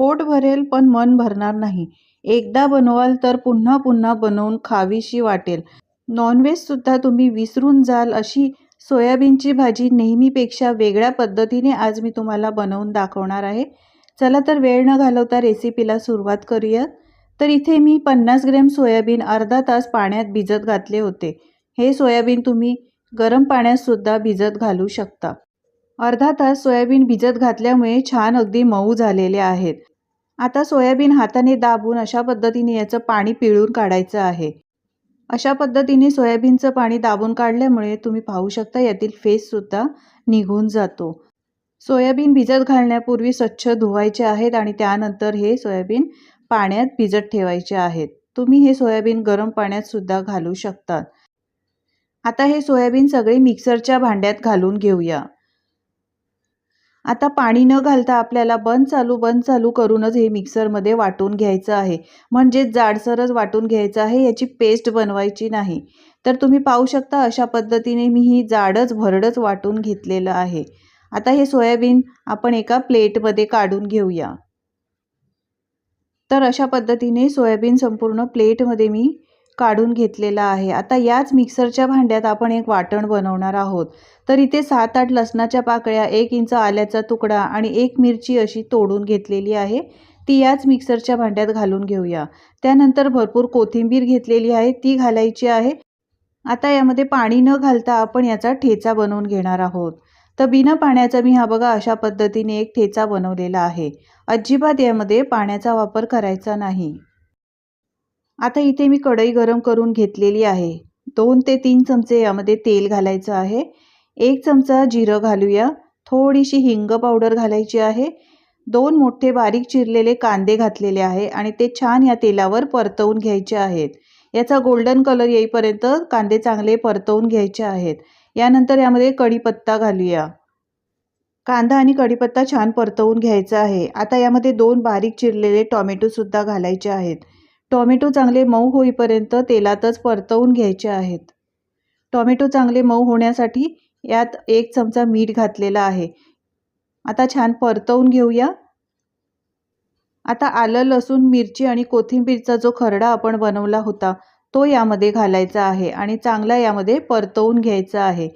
पोट भरेल पण मन भरणार नाही. एकदा बनवाल तर पुन्हा पुन्हा बनवून खावीशी वाटेल. नॉनव्हेजसुद्धा तुम्ही विसरून जाल अशी सोयाबीनची भाजी नेहमीपेक्षा वेगळ्या पद्धतीने आज मी तुम्हाला बनवून दाखवणार आहे. चला तर वेळ न घालवता रेसिपीला सुरुवात करूया. तर इथे मी पन्नास ग्रॅम सोयाबीन अर्धा तास पाण्यात भिजत घातले होते. हे सोयाबीन तुम्ही गरम पाण्यातसुद्धा भिजत घालू शकता. अर्धा तास सोयाबीन भिजत घातल्यामुळे छान अगदी मऊ झालेले आहेत. आता सोयाबीन हाताने दाबून अशा पद्धतीने याचं पाणी पिळून काढायचं आहे. अशा पद्धतीने सोयाबीनचं पाणी दाबून काढल्यामुळे तुम्ही पाहू शकता यातील फेससुद्धा निघून जातो. सोयाबीन भिजत घालण्यापूर्वी स्वच्छ धुवायचे आहेत आणि त्यानंतर हे सोयाबीन पाण्यात भिजत ठेवायचे आहेत. तुम्ही हे सोयाबीन गरम पाण्यातसुद्धा घालू शकतात आता हे सोयाबीन सगळे मिक्सरच्या भांड्यात घालून घेऊया. आता पाणी न घालता आपल्याला बंद चालू बंद चालू करूनच हे मिक्सरमध्ये वाटून घ्यायचं आहे. म्हणजेच जाडसरच वाटून घ्यायचं आहे याची पेस्ट बनवायची नाही. तर तुम्ही पाहू शकता अशा पद्धतीने मी ही जाडच भरडच वाटून घेतलेलं आहे. आता हे सोयाबीन आपण एका प्लेटमध्ये काढून घेऊया. तर अशा पद्धतीने सोयाबीन संपूर्ण प्लेटमध्ये मी काढून घेतलेला आहे. आता याच मिक्सरच्या भांड्यात आपण एक वाटण बनवणार आहोत. तर इथे सात आठ लसणाच्या पाकळ्या एक इंच आल्याचा तुकडा आणि एक मिरची अशी तोडून घेतलेली आहे. ती याच मिक्सरच्या भांड्यात घालून घेऊया. त्यानंतर भरपूर कोथिंबीर घेतलेली आहे. ती घालायची आहे. आता यामध्ये पाणी न घालता आपण याचा ठेचा बनवून घेणार आहोत. तर बिना पाण्याचा मी हा बघा अशा पद्धतीने एक ठेचा बनवलेला आहे. अजिबात यामध्ये पाण्याचा वापर करायचा नाही. आता इथे मी कढई गरम करून घेतलेली आहे. दोन ते तीन चमचे यामध्ये तेल घालायचं आहे. एक चमचा जिरं घालूया. थोडीशी हिंग पावडर घालायची आहे. दोन मोठे बारीक चिरलेले कांदे घातलेले आहे आणि ते छान या तेलावर परतवून घ्यायचे आहेत. याचा गोल्डन कलर येईपर्यंत कांदे चांगले परतवून घ्यायचे आहेत. यानंतर यामध्ये कढीपत्ता घालूया. कांदा आणि कढीपत्ता छान परतवून घ्यायचा आहे. आता यामध्ये दोन बारीक चिरलेले टॉमॅटोसुद्धा घालायचे आहेत. टॉमॅटो चांगले मऊ होईपर्यंत तेलातच परतवून घ्यायचे आहेत. टॉमॅटो चांगले मऊ होण्यासाठी यात एक चमचा मीठ घातलेला आहे. आता छान परतवून घेऊया. आता आलं लसूण मिरची आणि कोथिंबीरचा जो खरडा आपण बनवला होता तो यामध्ये घालायचा आहे आणि चांगला यामध्ये परतवून घ्यायचा आहे.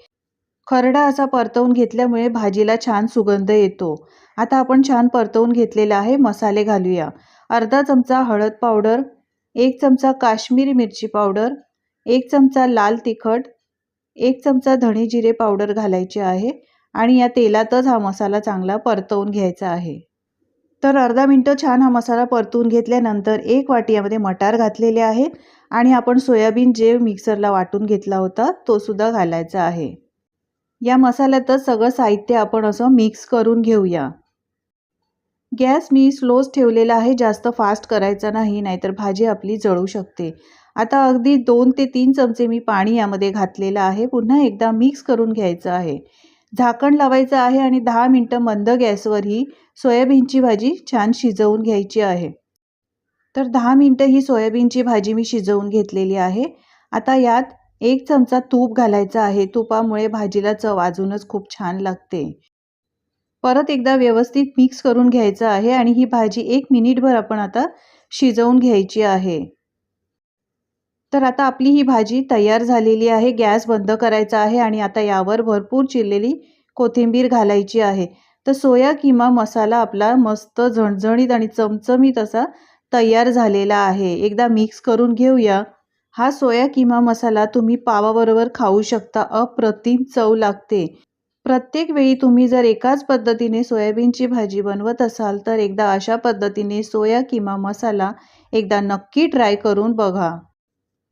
खरडा असा परतवून घेतल्यामुळे भाजीला छान सुगंध येतो. आता आपण छान परतवून घेतलेला आहे मसाले घालूया. अर्धा चमचा हळद पावडर एक चमचा काश्मीरी मिरची पावडर एक चमचा लाल तिखट एक चमचा धणे जिरे पावडर घालायचे आहे आणि या तेलातच हा मसाला चांगला परतवून घ्यायचा आहे. तर अर्धा मिनटं छान हा मसाला परतवून घेतल्यानंतर एक वाटी यामध्ये मटार घातलेले आहे आणि आपण सोयाबीन जे मिक्सरला वाटून घेतला होता तो सुद्धा घालायचा आहे. या मसाल्यातच सगळं साहित्य आपण असं मिक्स करून घेऊया. गॅस मी स्लोच ठेवलेला आहे जास्त फास्ट करायचा नाही नाहीतर भाजी आपली जळू शकते. आता अगदी दोन ते तीन चमचे मी पाणी यामध्ये घातलेलं आहे पुन्हा एकदा मिक्स करून घ्यायचं आहे. झाकण लावायचं आहे आणि दहा मिनटं मंद गॅसवर ही सोयाबीनची भाजी छान शिजवून घ्यायची आहे. तर दहा मिनटं ही सोयाबीनची भाजी मी शिजवून घेतलेली आहे. आता यात एक चमचा तूप घालायचा आहे तुपामुळे भाजीला चव अजूनच खूप छान लागते. परत एकदा व्यवस्थित मिक्स करून घ्यायचं आहे आणि ही भाजी एक मिनिटभर आपण आता शिजवून घ्यायची आहे. तर आता आपली ही भाजी तयार झालेली आहे गॅस बंद करायचा आहे आणि आता यावर भरपूर चिरलेली कोथिंबीर घालायची आहे. तर सोया किमा मसाला आपला मस्त झणझणीत आणि चमचमीत असा तयार झालेला आहे. एकदा मिक्स करून घेऊया. हा सोया किमा मसाला तुम्ही पावाबरोबर खाऊ शकता. अप्रतिम चव लागते. प्रत्येक वेळी तुम्ही जर एकाच पद्धतीने सोयाबीनची भाजी बनवत असाल तर एकदा अशा पद्धतीने सोया किंवा मसाला एकदा नक्की ट्राय करून बघा.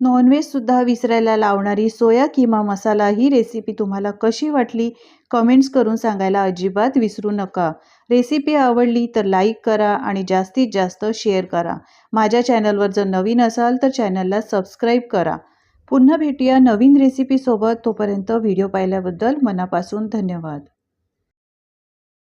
नॉनव्हेजसुद्धा विसरायला लावणारी सोया किंवा मसाला ही रेसिपी तुम्हाला कशी वाटली? कमेंट्स करून सांगायला अजिबात विसरू नका. रेसिपी आवडली तर लाईक करा आणि जास्तीत जास्त शेअर करा. माझ्या चॅनलवर जर नवीन असाल तर चॅनलला सबस्क्राईब करा. पुन्हा भेटूया नवीन रेसिपीसोबत तोपर्यंत व्हिडिओ पाहिल्याबद्दल मनापासून धन्यवाद.